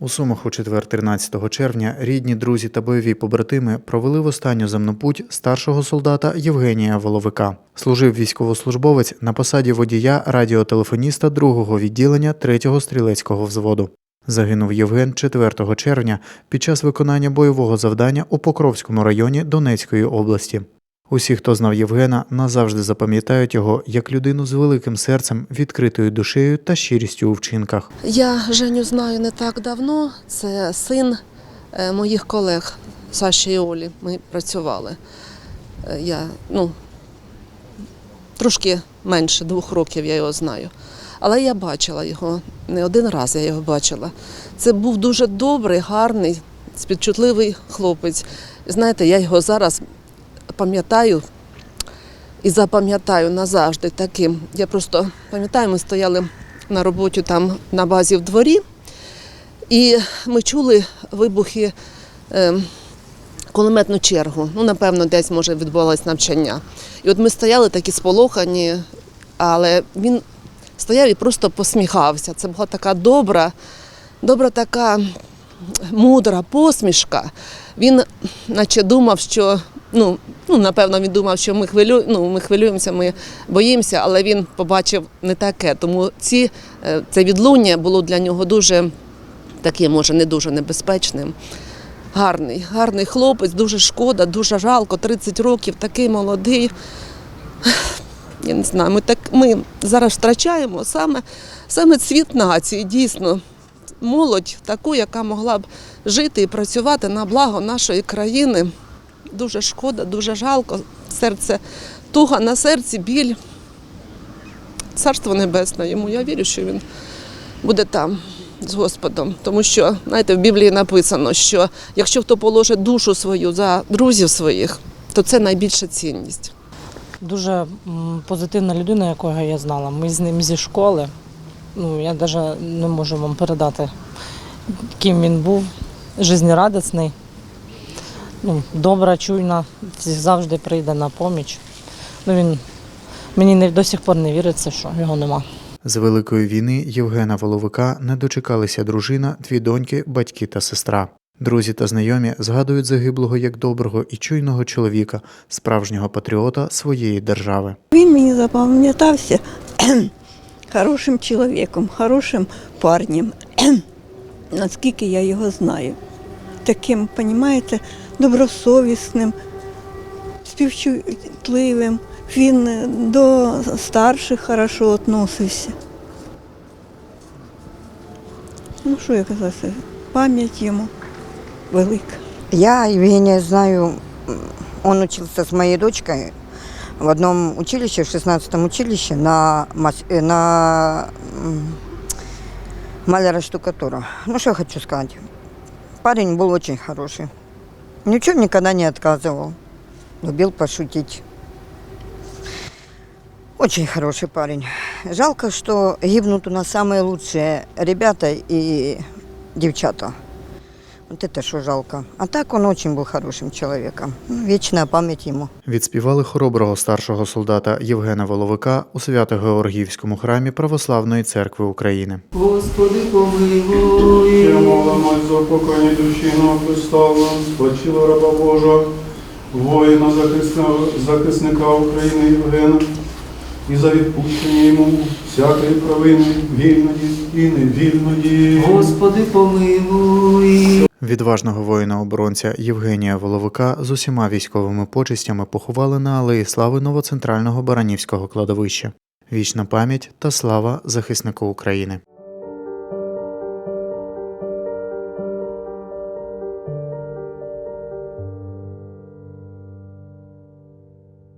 У Сумах у четвер 13 червня рідні, друзі та бойові побратими провели в останню земну путь старшого солдата Євгенія Воловика. Служив військовослужбовець на посаді водія радіотелефоніста другого відділення 3-го стрілецького взводу. Загинув Євген 4 червня під час виконання бойового завдання у Покровському районі Донецької області. Усі, хто знав Євгена, назавжди запам'ятають його як людину з великим серцем, відкритою душею та щирістю у вчинках. Я Женю знаю не так давно. Це син е, моїх колег Саші і Олі. Ми працювали. Е, Я ну, трошки менше двох років я його знаю. Але я бачила його не один раз я його бачила. Це був дуже добрий, гарний, співчутливий хлопець. Знаєте, я його зараз пам'ятаю і запам'ятаю назавжди таким. Я просто пам'ятаю, ми стояли на роботі там на базі в дворі, і ми чули вибухи е, кулеметну чергу. Ну, напевно, десь може відбувалось навчання. І от ми стояли такі сполохані, але він стояв і просто посміхався. Це була така добра, добра така мудра посмішка. Він наче думав, що ну, ну напевно, він думав, що ми хвилю, ну, ми хвилюємося, ми боїмося, але він побачив не таке. Тому ці, е, це відлуння було для нього дуже таким, може, не дуже небезпечним. Гарний, гарний хлопець, дуже шкода, дуже жалко, 30 років, такий молодий. Я не знаю, ми, так, ми зараз втрачаємо саме, саме цвіт нації, дійсно. Молодь таку, яка могла б жити і працювати на благо нашої країни. Дуже шкода, дуже жалко. Серце туга на серці, біль. Царство небесне йому. Я вірю, що він буде там з Господом. Тому що, знаєте, в Біблії написано, що якщо хто положить душу свою за друзів своїх, то це найбільша цінність. Дуже позитивна людина, якого я знала. Ми з ним зі школи. Ну, я навіть не можу вам передати, ким він був. Жизнерадісний, ну, добра, чуйна, завжди прийде на поміч. Ну, він, мені не, до сих пор не віриться, що його нема. З великої війни Євгена Воловика не дочекалися дружина, дві доньки, батьки та сестра. Друзі та знайомі згадують загиблого як доброго і чуйного чоловіка, справжнього патріота своєї держави. Він мені запам'ятався хорошим чоловіком, хорошим парнем, наскільки я його знаю. Таким, розумієте, добросовісним, співчутливим. Він до старших хорошо відносився. Ну, що я казати, пам'ять йому велика. Я Евгения знаю, он учился с моей дочкой в одном училище, в 16-м училище на, на маляра штукатура. Ну, что я хочу сказать. Парень был очень хороший. Ни в чем никогда не отказывал. Любил пошутить. Очень хороший парень. Жалко, что гибнут у нас самые лучшие ребята и девчата. Вот это что жалко. А так он очень был хорошим человеком. Ну, Вечная память ему. Відспівали хороброго старшого солдата Євгена Воловика у Свято-Георгіївському храмі Православної церкви України. Господи, помилуй. Ще молимось за покоєння душі на Христова, спочила раба Божа, воїна захисника, захисника України Євгена, і за відпущення йому всякої провини, вільної і невільної. Господи, помилуй. Відважного воїна-оборонця Євгенія Воловика з усіма військовими почестями поховали на алеї слави новоцентрального Баранівського кладовища. Вічна пам'ять та слава захиснику України.